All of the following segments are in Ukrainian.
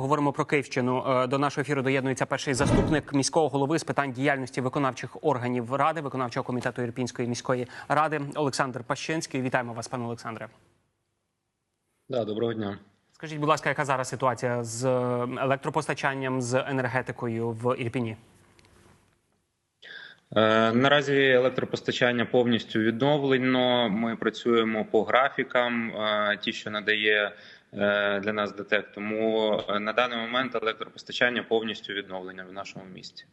Говоримо про Київщину. Е, До нашого ефіру доєднується перший заступник міського голови з питань діяльності виконавчих органів ради, виконавчого комітету Ірпінської міської ради Олександр Пащенський. Вітаємо вас, пане Олександре. Да, доброго дня. Скажіть, будь ласка, яка зараз ситуація з е, електропостачанням з енергетикою в Ірпіні? Е, наразі електропостачання повністю відновлено. Ми працюємо по графікам, ті, що надає для нас ДТЕК. Тому е, на даний момент електропостачання повністю відновлення в нашому місті.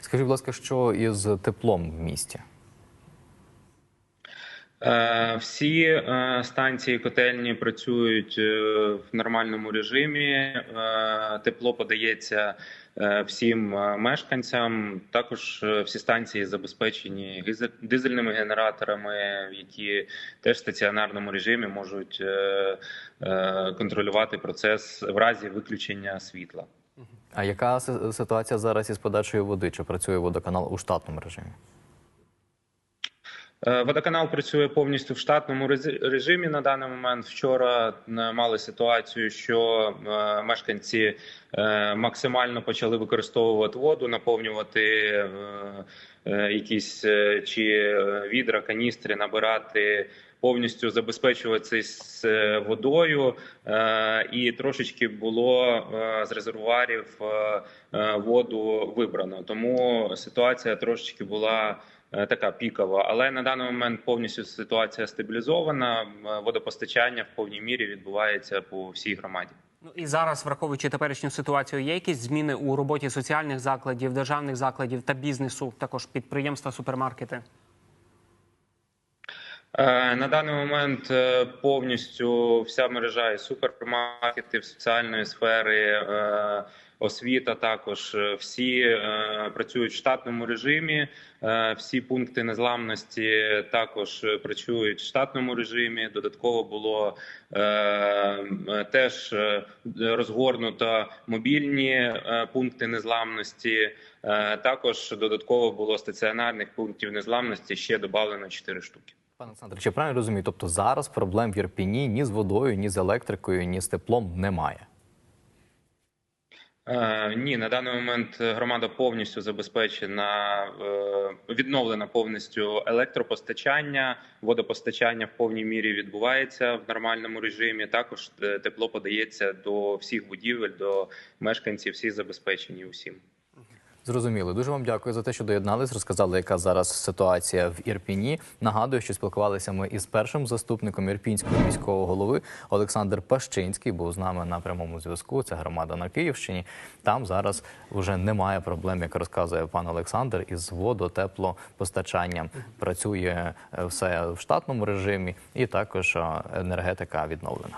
Скажіть, будь ласка, що із теплом в місті? Е, Всі е, станції котельні працюють е, в нормальному режимі. Тепло подається всім мешканцям. Також всі станції забезпечені дизельними генераторами, які теж в стаціонарному режимі можуть контролювати процес в разі виключення світла. А яка ситуація зараз із подачею води? Чи працює водоканал у штатному режимі? Е, Водоканал працює повністю в штатному режимі на даний момент. Вчора мали ситуацію, що е, мешканці е, максимально почали використовувати воду, наповнювати якісь чи відра, каністри, набирати. Повністю забезпечуватися е, водою, і трошечки було з резервуарів воду вибрано. Тому ситуація трошечки була така пікова. Але на даний момент повністю ситуація стабілізована. Е, Водопостачання в повній мірі відбувається по всій громаді. Ну і зараз, враховуючи теперішню ситуацію, є якісь зміни у роботі соціальних закладів, державних закладів та бізнесу, також підприємства, супермаркети. Е, На даний момент е, повністю вся мережа і супермаркетів, соціальної сфери, е, освіта також всі працюють в штатному режимі. Всі пункти незламності також працюють в штатному режимі. Додатково було теж розгорнуто мобільні пункти незламності. Також додатково було стаціонарних пунктів незламності ще додано 4 штуки. Пане Олександре, чи правильно розумію? Тобто зараз проблем в Ірпіні ні з водою, ні з електрикою, ні з теплом немає. Е, Ні, на даний момент громада повністю забезпечена, е, відновлена повністю електропостачання, водопостачання в повній мірі відбувається в нормальному режимі. Також е, тепло подається до всіх будівель, до мешканців, всі забезпечені усім. Зрозуміло. Дуже вам дякую за те, що доєднались, розказали, яка зараз ситуація в Ірпіні. Нагадую, що спілкувалися ми із першим заступником ірпінського міського голови Олександр Пащинський. Був з нами на прямому зв'язку. Це громада на Київщині. Там зараз вже немає проблем, як розказує пан Олександр, із водо-теплопостачанням. Працює е, все в штатному режимі, і також е, енергетика відновлена.